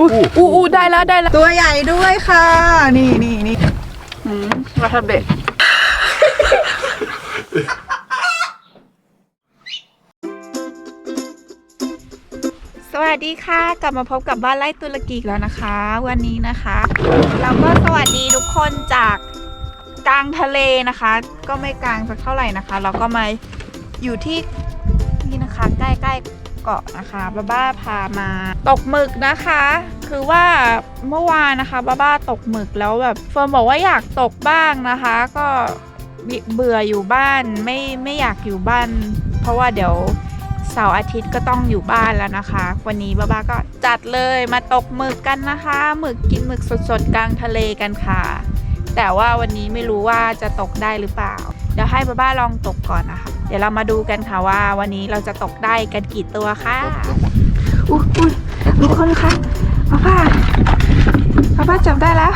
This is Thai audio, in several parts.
อู้อู้อู้ได้แล้วได้แล้วตัวใหญ่ด้วยค่ะ นี่นี่นี่อืมวัทเบะสวัสดีค่ะ กลับมาพบกับบ้านไร่ตุรกีอีกแล้วนะคะ วันนี้นะคะ เราก็สวัสดีทุกคนจากกลางทะเลนะคะ ก็ไม่กลางสักเท่าไหร่นะคะ เราก็มาอยู่ที่นี่นะคะ ใกล้ๆ เกาะนะคะบ้าบ้าพามาตกหมึกนะคะ คือว่าเมื่อวานนะคะบ้าบ้าตกหมึกแล้วแบบเฟิร์นบอกว่าอยากตกบ้างนะคะ ก็เบื่ออยู่บ้านไม่ไม่อยากอยู่บ้าน เพราะว่าเดี๋ยวเสาร์อาทิตย์ก็ต้องอยู่บ้านแล้วนะคะ วันนี้บ้าบ้าก็จัดเลยมาตกหมึกกันนะคะหมึกกินหมึกสดๆกลางทะเลกันค่ะ แต่ว่าวันนี้ไม่รู้ว่าจะตกได้หรือเปล่า เดี๋ยวให้บ้าบ้าลองตกก่อนนะคะ เดี๋ยวเรามาดูกันค่ะว่า วันนี้เราจะตกได้กันกี่ตัวค่ะอุ้ยทุกคนคะป้าป้าป้าป้าจับได้แล้ว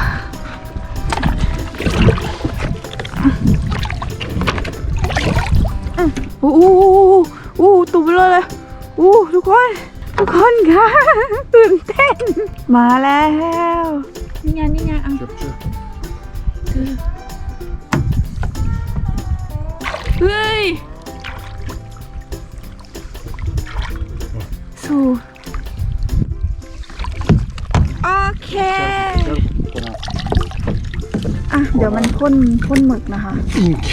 อู้อู้อู้ตุ่มเลยเลยอู้ทุกคนทุกคนค่ะตื่นเต้น มาแล้ว นี่ไงนี่ไงเอา เฮ้ยสู่โอเค อะ เดี๋ยวมันพ่นพ่นหมึกนะคะ Ink.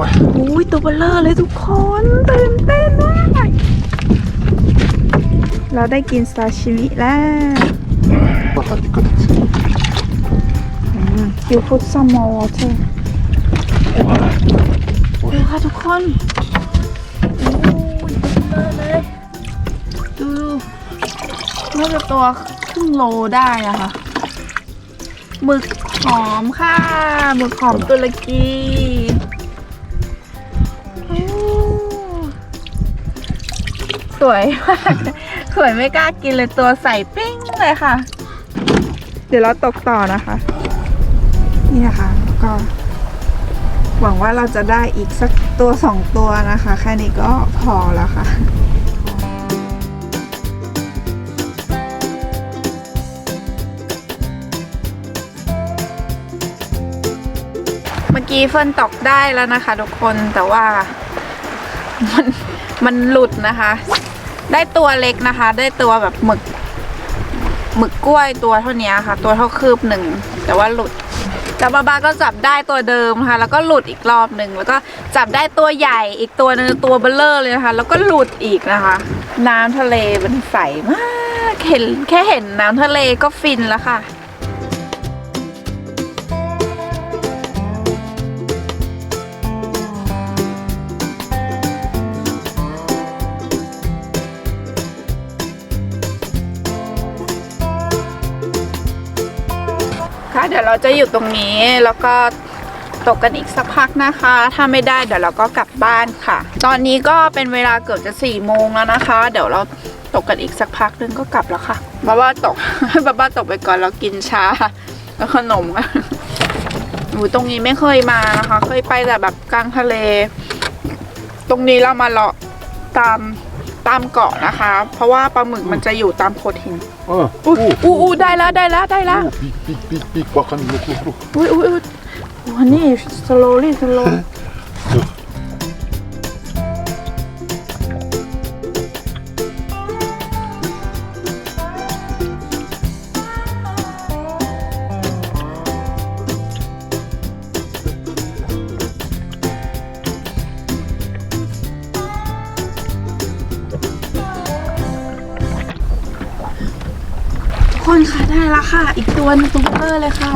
Oj. อุ้ยตัวเบลเลอร์เลยทุกคนตื่นเต้นมากเราได้กินซาชิมิแล้ว Vänta, dikkat ut. ยูพุทซัมมอลวอเตอร์ดูค่ะ ทุกคนโอ้ยเบลอเลยดูน่าจะตัวครึ่งโลได้อะค่ะหมึกหอมค่ะหมึกหอมตุรกีโอ้สวยมากสวยไม่กล้ากินเลยตัวใสปิ้งเลยค่ะ เดี๋ยวเราตกต่อนะคะ นี่นะคะแล้วก็ หวังว่าเราจะได้อีกสัก ตัวสองตัวนะคะ แค่นี้ก็พอแล้วค่ะเมื่อกี้เฟิร์นตกได้แล้วนะคะ ทุกคนแต่ว่ามันมันหลุดนะคะ ได้ตัวเล็กนะคะ ได้ตัวแบบหมึกหมึกกล้วยตัวเท่านี้ค่ะ ตัวเท่าคืบหนึ่งแต่ว่าหลุด จับบาบาก็จับได้ตัวเดิมค่ะ แล้วก็หลุดอีกรอบหนึ่งแล้วก็จับได้ตัวใหญ่อีกตัวหนึงตัวเบลเลอร์เลยนะคะ แล้วก็หลุดอีกนะคะ น้ำทะเลมันใสมากเห็นแค่เห็นน้ำทะเลก็ฟินแล้วค่ะ ดี๋ยวเราจะอยู่ตรงนี้แล้วก็ตกกันอีกสักพักนะคะ ถ้าไม่ได้เดี๋ยวเราก็กลับบ้านค่ะ ตอนนี้ก็เป็นเวลาเกือบจะสี่โมงแล้วนะคะ เดี๋ยวเราตกกันอีกสักพักนึงก็กลับแล้วค่ะบ้าบ้าตกให้บ้าบ้าตกไปก่อนเรากินชาแล้วขนมอะหนูตรงนี้ไม่เคยมานะคะ เคยไปแต่แบบกลางทะเล ตรงนี้เรามาเลาะตาม ตามเกาะนะคะ เพราะว่าปลาหมึกมันจะอยู่ตามโขดหิน Ah. อู้อู้อู้ได้แล้วได้แล้วได้แล้ว Oh, pik, pik, pik, pik. Bakan, look, look, look. อุ้ยอุ้ยอุ้ยวันนี้ slowly slow ค่ะ อีกตัวหนึงตัวเบลอเลยค่ะ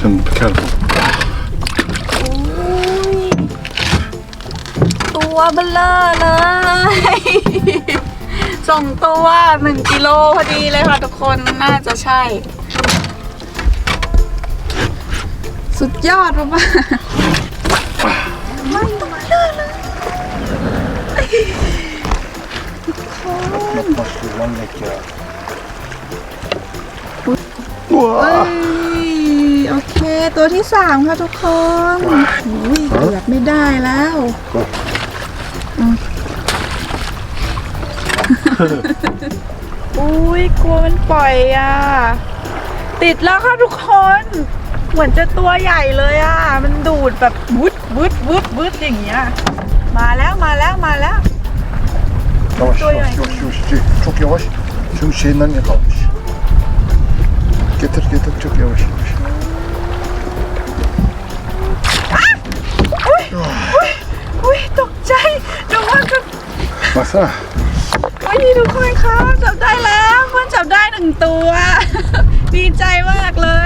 Sen kalv. ตัวเบลเลอร์เลยส่งตัวหนึ่งกิโลพอดีเลยค่ะทุกคนน่าจะใช่ สุดยอดมากๆ Knappast sju veckor. เอ้ยโอเค ตัวที่สามค่ะทุกคนอุ้ยเกือบไม่ได้แล้วอุ้ยกลัวมันปล่อยอะ ติดแล้วค่ะทุกคน เหมือนจะตัวใหญ่เลยอะ มันดูดแบบวุดวุดวุดวุดอย่างเงี้ย มาแล้วมาแล้วมาแล้ว Yavaş Doy yavaş ay. yavaş yavaş. Şey, Çok yavaş. Çünkü şeyinden yakalamış. Getir getir çok yavaş yavaş. อุ้ยตกใจเดี๋ยวว่าจะ Baksana. โอ้ยนี่ทุกคนคะจับได้แล้วเพื่อนจับได้หนึ่งตัว ดีใจมากเลย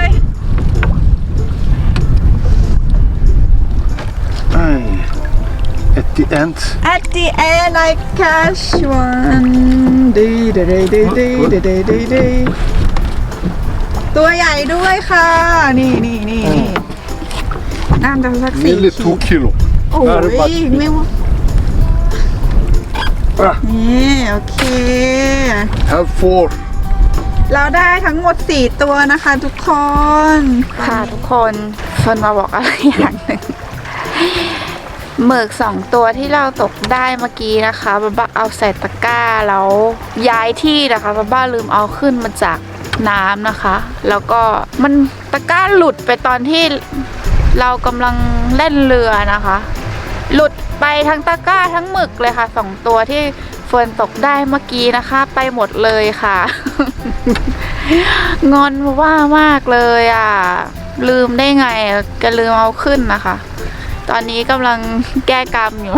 the end. At the end, I catch one. ตัวใหญ่ด้วยค่ะ นี่นี่นี่นี่น่าจะสักสี่กิโลโอ้ยไม่ว่านี่โอเค have four. เราได้ทั้งหมด 4 ตัวนะคะทุกคน ค่ะทุกคนชนมาบอกอะไรอย่างหนึ่ง หมึกสองตัวที่เราตกได้เมื่อกี้นะคะบ้าบ้าเอาใส่ตะกร้าแล้วย้ายที่นะคะบ้าบ้าลืมเอาขึ้นมาจากน้ำนะคะ แล้วก็มันตะกร้าหลุดไปตอนที่เรากำลังเล่นเรือนะคะ หลุดไปทั้งตะกร้าทั้งหมึกเลยค่ะสองตัวที่เฟิร์นตกได้เมื่อกี้นะคะ ไปหมดเลยค่ะ งอนว่ามากเลยอะ ลืมได้ไงก็ลืมเอาขึ้นนะคะ ตอนนี้กำลังแก้กรรมอยู่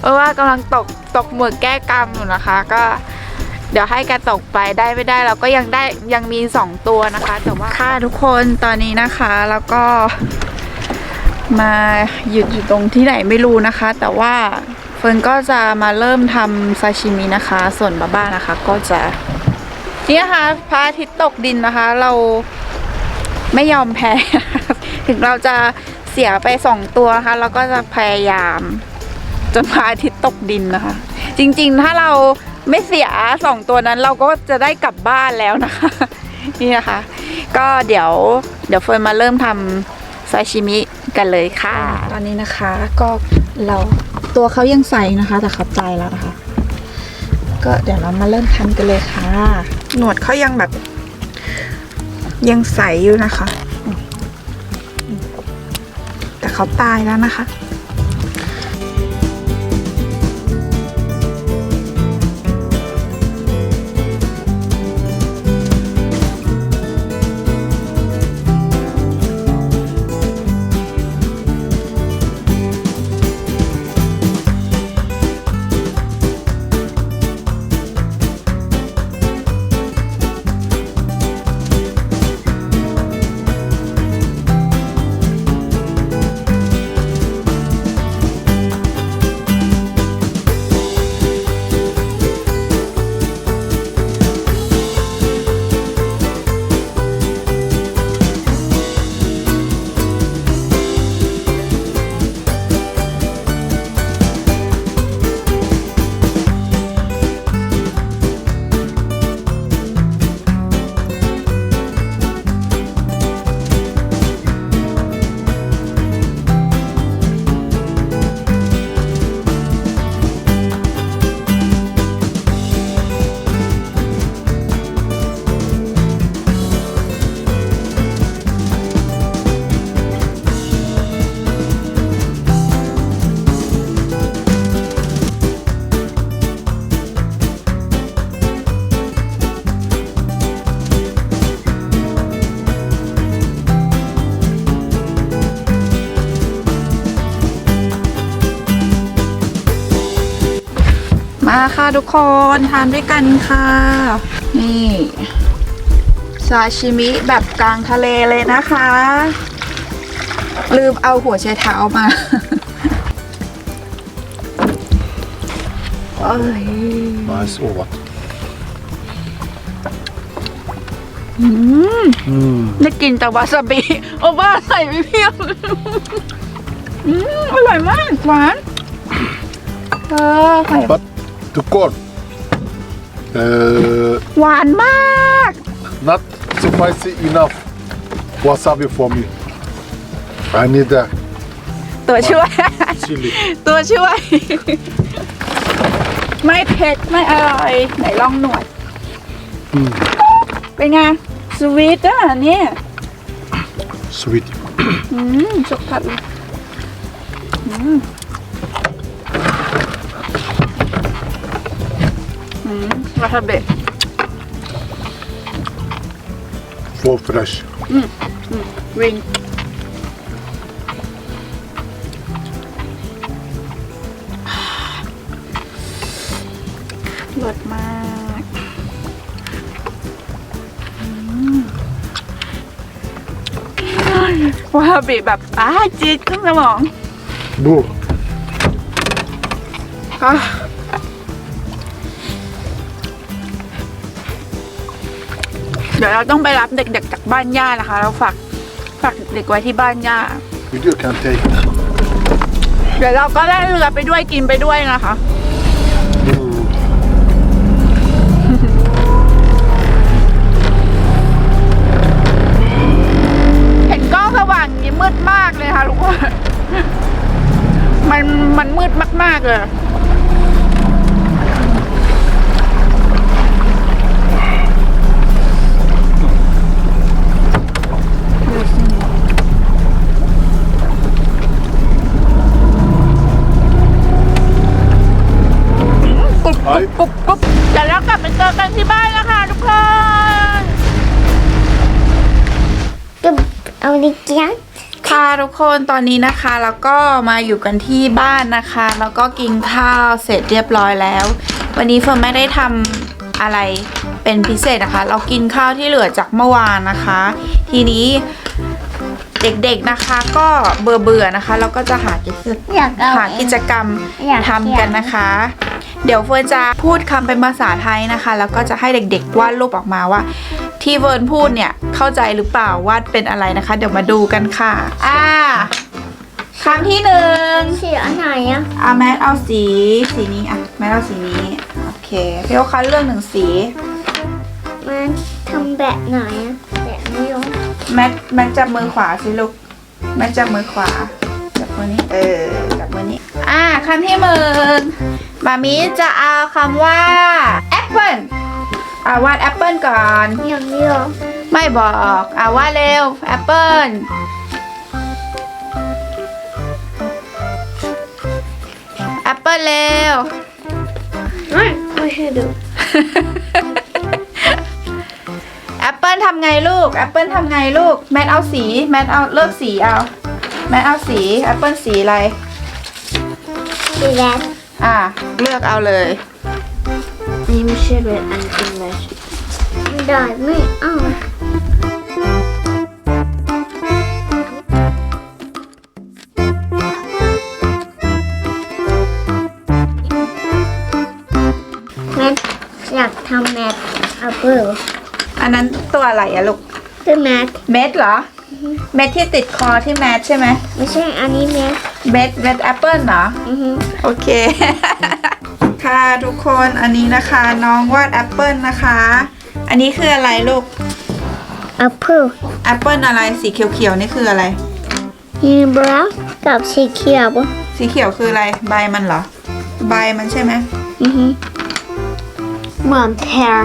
เพราะว่ากำลังตกตกหมึกแก้กรรมอยู่นะคะ ก็เดี๋ยวให้แกตกไปได้ไม่ได้เราก็ยังได้ยังมีสองตัวนะคะแต่ว่าค่ะทุกคนตอนนี้นะคะแล้วก็ มาหยุดอยู่ตรงที่ไหนไม่รู้นะคะ แต่ว่าเฟิร์นก็จะมาเริ่มทำซาชิมินะคะ ส่วนบาบ้านะคะ ก็จะนี่นะคะพระอาทิตย์ตกดินนะคะ เราไม่ยอมแพ้ ถึงเราจะ เสียไปสองตัวนะคะเราก็จะพยายาม จนพระอาทิตย์ตกดินนะคะ จริงๆ ถ้าเราไม่เสียสองตัวนั้นเราก็จะได้กลับบ้านแล้วนะคะ นี่นะคะ ก็เดี๋ยวเดี๋ยวเฟิร์นมาเริ่มทำซาชิมิกันเลยค่ะ ตอนนี้นะคะก็เราตัวเขายังใสนะคะ แต่เขาตายแล้วนะคะ ก็เดี๋ยวเรามาเริ่มทำกันเลยค่ะ หนวดเขายังแบบ ยังใสอยู่นะคะแต่ เขาตายแล้วนะคะ ค่ะทุกคนทานด้วยกันค่ะ นี่ซาชิมิแบบกลางทะเลเลยนะคะ ลืมเอาหัวไชเท้ามาเอ้ย Nice over. อืมได้กินแต่วาซาบิ โอ้บ้าใส่ไม่เพียงอืมอร่อยมาก หวาน เออไข่ But the corn. Uh, หวานมาก not spicy enough wasabi for me. I need that. ตัวช่วย Chili. ตัวช่วย ไม่เผ็ด ไม่อร่อย ไหนลองหนวดเป็นไง สวีทอะเนี่ย Sweet. อืมสุกผัดเลยอืม วาทาเบะ For fresh. ริงรสมากอืมวาทาเบะแบบอ้าจี๊ดขึ้นสมอง Bu. อะ ดี๋ยวเราต้องไปรับเด็กๆจากบ้านย่านะคะ เราฝากฝากเด็กไว้ที่บ้านย่า Video can take. เดี๋ยวเราก็ได้เรือไปด้วยกินไปด้วยนะคะ เห็นกล้องสว่างอย่างนี้มืดมากเลยค่ะทุกคน มันมันมืดมากๆเลย ทุกคนตอนนี้นะคะแล้วก็มาอยู่กันที่บ้านนะคะ แล้วก็กินข้าวเสร็จเรียบร้อยแล้ว วันนี้เฟิร์นไม่ได้ทำอะไรเป็นพิเศษนะคะ เรากินข้าวที่เหลือจากเมื่อวานนะคะ ทีนี้เด็กๆนะคะก็เบื่อเบื่อๆนะคะ เราก็จะหากิจอยากเอาหากิจกรรมอยากทำกันนะคะ เดี๋ยวเฟิร์นจะพูดคำเป็นภาษาไทยนะคะ แล้วก็จะให้เด็กๆวาดรูปออกมาว่า ที่เฟิร์นพูดเนี่ยเข้าใจหรือเปล่าวาดเป็นอะไรนะคะ เดี๋ยวมาดูกันค่ะ อ่าคำที่หนึ่งสีอันไหนอะอะแมทเอาสีสีนี้อะแมทเอาสีนี้โอเคพี่โอคันเลือกหนึ่งสีมันทำแบบไหนอะแบบนี้เหรอแมทแมทจับมือขวาสิลูกแมทจับมือขวาจับมือนี้เออจับมือนี้อ่าคำที่หนึ่งมามีจะเอาคำว่าแอปเปิล อ่าวาดแอปเปิลก่อน อย่างนี้เหรอไม่บอกอ่าวาดเร็วแอปเปิลแอปเปิลเร็ว ไม่ไม่ให้ดูแอปเปิลทำไงลูกแอปเปิลทำไงลูก แมทเอาสี แมทเอาเลือกสีเอา แมทเอาสีแอปเปิลสีอะไร สีแดงอะเลือกเอาเลย นี่ไม่ใช่แบบอันจริงเลยไม่ได้ไม่เอาแม่อยากทำแมทเอาเปิลอันนั้นตัวอะไรอะลูกคือแมทเม็ดเหรอ เม็ดที่ติดคอที่แมทใช่ไหมไม่ใช่อันนี้แมทเม็ดเม็ดแอปเปิลเหรอ อือฮึโอเค ค่ะทุกคนอันนี้นะคะน้องวาดแอปเปิลนะคะ อันนี้คืออะไรลูกเอาเปิลแอปเปิลอะไรสีเขียวๆนี่คืออะไรมีบราวน์กับสีเขียวปะสีเขียวคืออะไรใบมันเหรอ ใบมันใช่ไหมอือฮึเหมือนแพร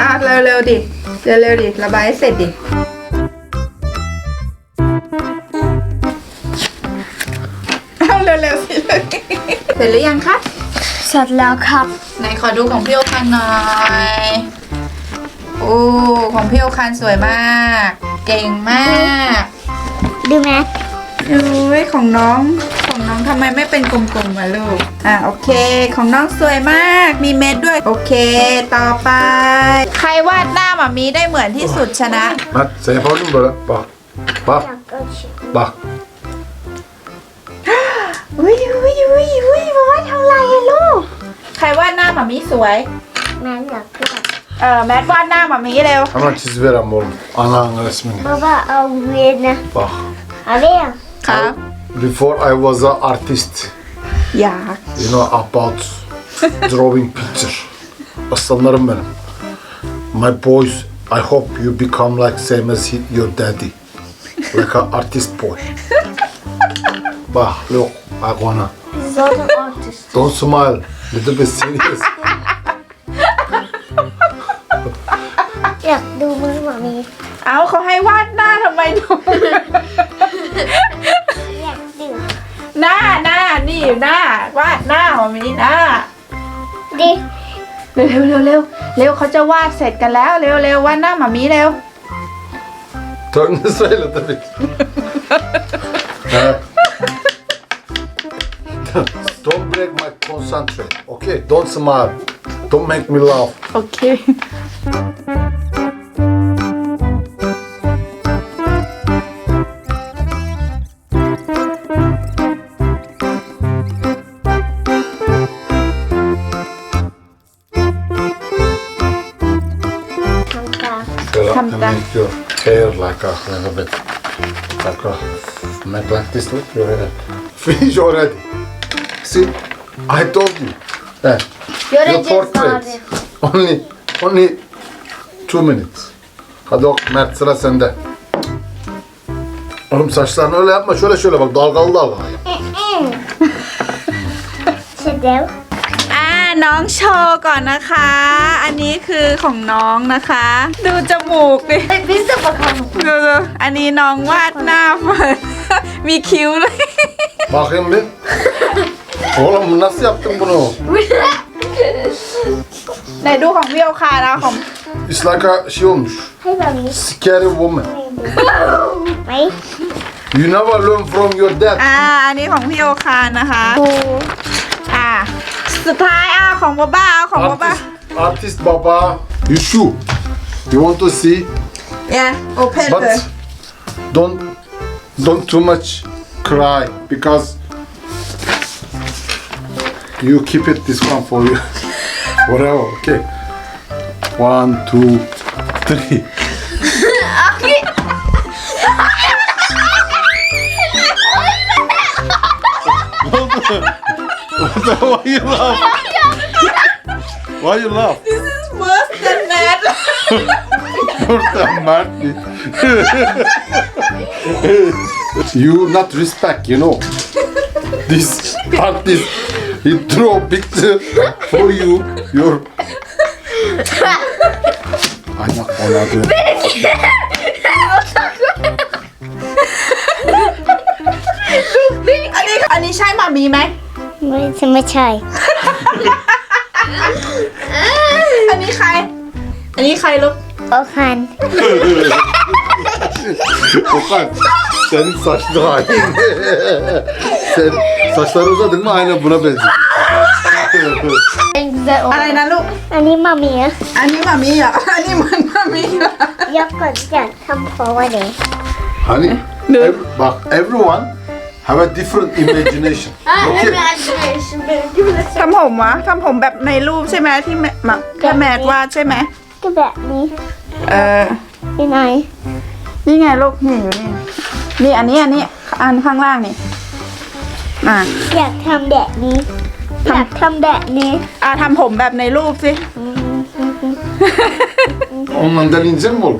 อะเร็วๆดิ เร็วๆดิระบายให้เสร็จดิเอาเร็วๆสิเลยเสร็จหรือยังคะเสร็จแล้วครับ ไหนขอดูของพี่โอคันหน่อยโอ้ของพี่โอคันสวยมาก เก่งมาก ดูแม ทอุ้ยของน้องของน้องทำไมไม่เป็นกลมๆมาลูก อะโอเค ของน้องสวยมาก มีเม็ดด้วย โอเค ต่อไป ใครวาดหน้าหมามีได้เหมือนที่สุดชนะ Mert sen yapardın böyle. Bak. Bak. อยากก็ชิม Bak. อุ้ยอุ้ยอุ้ยอุ้ยมาว่าทำไรอะลูก ใครวาดหน้าหมามีสวยแม่อยากก็เออแมทวาดหน้าหมามีเร็ว Hemen çiziverem oğlum. Ananın resmini. บ้าบ้าเอาเวียนนะ Bak. อะไรอะ ครับ Before I was an artist. อยาก You know about drawing picture. Aslanlarım benim. My boys, I hope you become like same as he- your daddy. Like a artist boy. Bah, look, I wanna. He's not an artist. Don't smile. Little bit serious. อยากดูมือหมามี เอาเขาให้วาดหน้าทำไมหนู อยากดูหน้าหน้านี่หน้าวาดหน้าของมีหน้าดิเร็วเร็วเร็วเร็วเขาจะวาดเสร็จกันแล้วเร็วเร็ววาดหน้าหมามีเร็ว Turn this way a little bit. Uh, don't break my concentrate. Okay, don't smile. Don't make me laugh. โอเค a little bit. A, make like this. Look, hair. Finish already. See, I told you. Eh, your Göreceğiz portrait. abi. Only, only two minutes. Hadi ok Mert sıra sende. Oğlum saçlarını öyle yapma. Şöyle şöyle bak dalgalı dalgalı yap. น้องโชว์ก่อนนะคะ อันนี้คือของน้องนะคะ ดูจมูกดิเฮ้ยพี่จะประคองดูดูอันนี้น้องวาดหน้าเหมือนมีคิ้วเลย Bakayım bir. Oğlum nasıl yaptın bunu? ไหนดูของพี่โอคานะของ It's like a şey olmuş. ให้แบบนี้ Scary woman. ไหม You never learn from your dad. อ่า อันนี้ของพี่โอคานะคะ ดูอ่า สุดท้ายอ่ะของบ้าบ้าเอาของบ้าบ้า Artist, artist baba. You shoe. You want to see? yeah open But don't don't too much cry because you keep it this one for you. Whatever. Okay. One, two, three. Why you laugh? Why you laugh? this is worse than that You're the mad. you not respect, you know. This artist, he draw picture for you. Your. Ayak oynadı. อันนี้อันนี้ใช่หมามีไหม ไม่ใช่ไม่ใช่ อันนี้ใคร อันนี้ใครลูก โอคัน Okan, senin saçlı halin. Sen saçları uzadın mı aynen buna benziyor. เป็นเซออะไรนะลูก อันนี้มามีอะอันนี้หมามีเหรอ อันนี้เหมันหมามีเหรอยกก่อนอยากทำโพว่าเด็ก Hani ev- bak everyone have a different imagination. Okay. ทำผมวะทำผมแบบในรูปใช่ไหมที่แม่มาแค่แม็กวาดใช่ไหมก็แบบนี้เออยังไงนี่ไงลูกนี่อยู่นี่นี่อันนี้อันนี้อันข้างล่างนี่อะอยากทำแบบนี้อยากทำแบบนี้อะทำผมแบบในรูปสิ Ondan delinecek mi oğlum?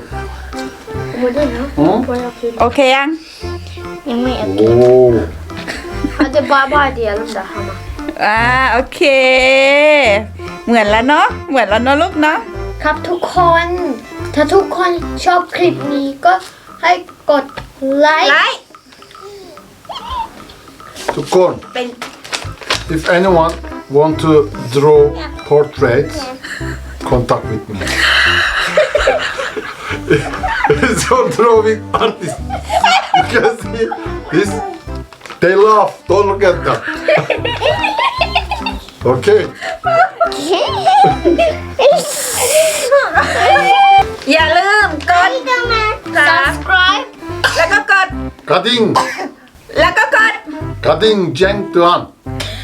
โอ้ย Hı? โอเคยัง ยังไม่โอเค Oo. Hadi bay bay diyelim de ama. อ่าโอเค เหมือนแล้วเนาะเหมือนแล้วเนาะลูกเนาะครับทุกคน ถ้าทุกคนชอบคลิปนี้ก็ให้กดไลไลค์ค์ Tukon, เป็น if anyone want to draw portraits, contact with me. so drawing artist. You baby. This, they laugh. Don't look at them. Okay. อย่าลืมกด subscribe แล้วก็กด Cutting, แล้วก็กด cutting Jeng Tuan.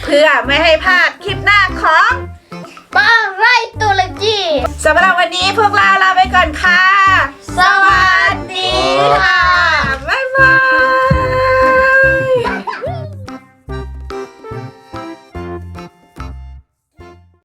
เพื่อไม่ให้พลาดคลิปหน้าของ บ้าไรตุรกีสำหรับวันนี้พวกเราลาไปก่อนค่ะ สวัสดีค่ะ บ๊ายบาย